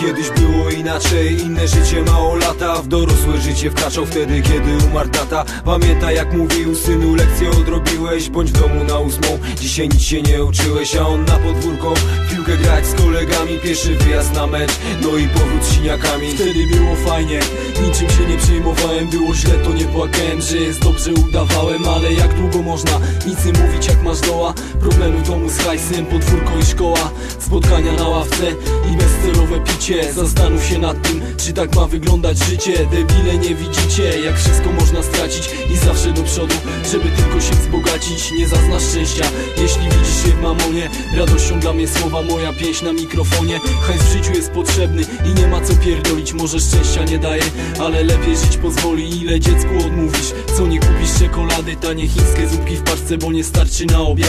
Kiedyś było inaczej, inne życie mało lata W dorosłe życie wkraczał wtedy, kiedy umarł tata. Pamiętaj jak mówił, synu lekcję odrobiłeś Bądź w domu na ósmą, dzisiaj nic się nie uczyłeś A on na podwórko, piłkę grać z kolegami Pierwszy wyjazd na mecz, no i powrót z siniakami. Wtedy było fajnie, niczym się nie przejmowałem. Było źle, to nie płakałem, że jest dobrze udawałem Ale jak długo można nic nie mówić jak masz doła? Problemy w domu z hajsem, podwórko i szkoła. Spotkania na ławce picie Zastanów się nad tym, czy tak ma wyglądać życie. Debile nie widzicie, jak wszystko można stracić I zawsze do przodu, żeby tylko się wzbogacić. Nie zaznasz szczęścia, jeśli widzisz się w mamonie. Radością dla mnie słowa moja pieśń na mikrofonie. Hajs w życiu jest potrzebny i nie ma co pierdolić Może szczęścia nie daje, ale lepiej żyć pozwoli Ile dziecku odmówisz, co nie kupisz czekolady Tanie chińskie zupki w paczce, bo nie starczy na obiad